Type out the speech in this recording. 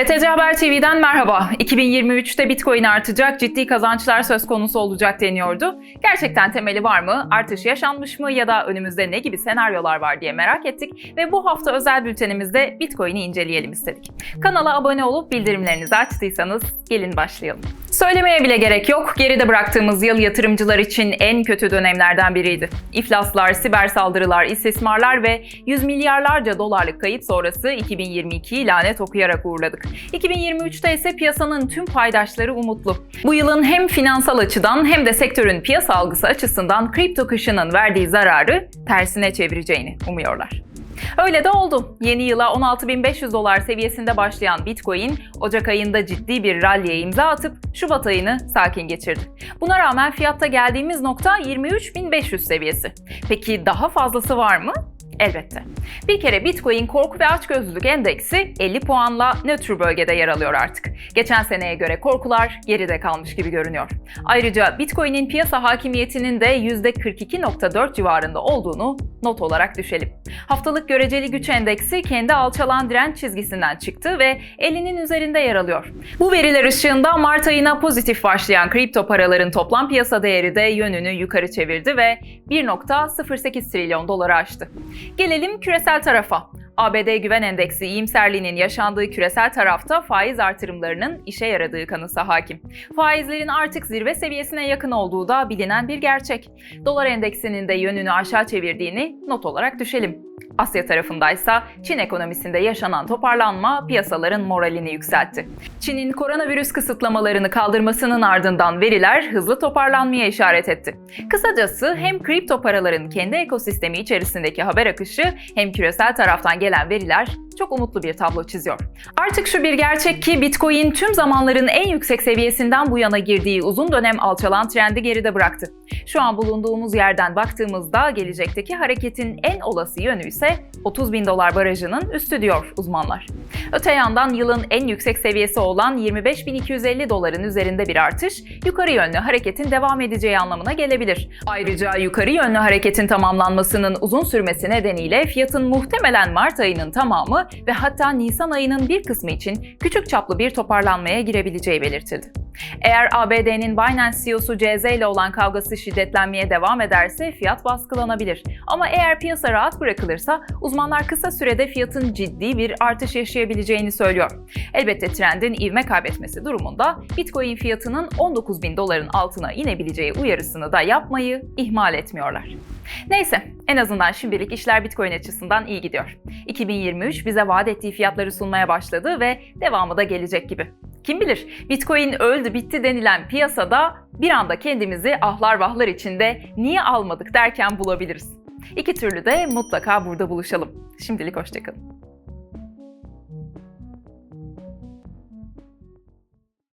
BTC Haber TV'den merhaba. 2023'te Bitcoin artacak, ciddi kazançlar söz konusu olacak deniyordu. Gerçekten temeli var mı? Artış yaşanmış mı ya da önümüzde ne gibi senaryolar var diye merak ettik ve bu hafta özel bültenimizde Bitcoin'i inceleyelim istedik. Kanala abone olup bildirimlerinizi açtıysanız gelin başlayalım. Söylemeye bile gerek yok. Geride bıraktığımız yıl yatırımcılar için en kötü dönemlerden biriydi. İflaslar, siber saldırılar, istismarlar ve yüz milyarlarca dolarlık kayıp sonrası 2022'yi lanet okuyarak uğurladık. 2023'te ise piyasanın tüm paydaşları umutlu. Bu yılın hem finansal açıdan hem de sektörün piyasa algısı açısından kripto kışının verdiği zararı tersine çevireceğini umuyorlar. Öyle de oldu. Yeni yıla 16.500 dolar seviyesinde başlayan Bitcoin, Ocak ayında ciddi bir ralliye imza atıp Şubat ayını sakin geçirdi. Buna rağmen fiyatta geldiğimiz nokta 23.500 seviyesi. Peki daha fazlası var mı? Elbette. Bir kere Bitcoin korku ve açgözlülük endeksi 50 puanla nötr bölgede yer alıyor artık. Geçen seneye göre korkular geride kalmış gibi görünüyor. Ayrıca Bitcoin'in piyasa hakimiyetinin de %42.4 civarında olduğunu not olarak düşelim. Haftalık göreceli güç endeksi kendi alçalan direnç çizgisinden çıktı ve 50'nin üzerinde yer alıyor. Bu veriler ışığında Mart ayına pozitif başlayan kripto paraların toplam piyasa değeri de yönünü yukarı çevirdi ve 1.08 trilyon doları aştı. Gelelim küresel tarafa. ABD Güven Endeksi iyimserliğinin yaşandığı küresel tarafta faiz artırımlarının işe yaradığı kanısı hakim. Faizlerin artık zirve seviyesine yakın olduğu da bilinen bir gerçek. Dolar endeksinin de yönünü aşağı çevirdiğini not olarak düşelim. Asya tarafındaysa Çin ekonomisinde yaşanan toparlanma piyasaların moralini yükseltti. Çin'in koronavirüs kısıtlamalarını kaldırmasının ardından veriler hızlı toparlanmaya işaret etti. Kısacası hem kripto paraların kendi ekosistemi içerisindeki haber akışı hem küresel taraftan gelen veriler çok umutlu bir tablo çiziyor. Artık şu bir gerçek ki Bitcoin tüm zamanların en yüksek seviyesinden bu yana girdiği uzun dönem alçalan trendi geride bıraktı. Şu an bulunduğumuz yerden baktığımızda gelecekteki hareketin en olası yönü ise 30 bin dolar barajının üstü diyor uzmanlar. Öte yandan yılın en yüksek seviyesi olan 25.250 doların üzerinde bir artış, yukarı yönlü hareketin devam edeceği anlamına gelebilir. Ayrıca yukarı yönlü hareketin tamamlanmasının uzun sürmesi nedeniyle fiyatın muhtemelen Mart ayının tamamı ve hatta Nisan ayının bir kısmı için küçük çaplı bir toparlanmaya girebileceği belirtildi. Eğer ABD'nin Binance CEO'su CZ ile olan kavgası şiddetlenmeye devam ederse fiyat baskılanabilir. Ama eğer piyasa rahat bırakılırsa uzmanlar kısa sürede fiyatın ciddi bir artış yaşayabileceğini söylüyor. Elbette trendin ivme kaybetmesi durumunda Bitcoin fiyatının 19 bin doların altına inebileceği uyarısını da yapmayı ihmal etmiyorlar. Neyse, en azından şimdilik işler Bitcoin açısından iyi gidiyor. 2023 bize vaat ettiği fiyatları sunmaya başladı ve devamı da gelecek gibi. Kim bilir, Bitcoin öldü bitti denilen piyasada bir anda kendimizi ahlar vahlar içinde niye almadık derken bulabiliriz. İki türlü de mutlaka burada buluşalım. Şimdilik hoşçakalın.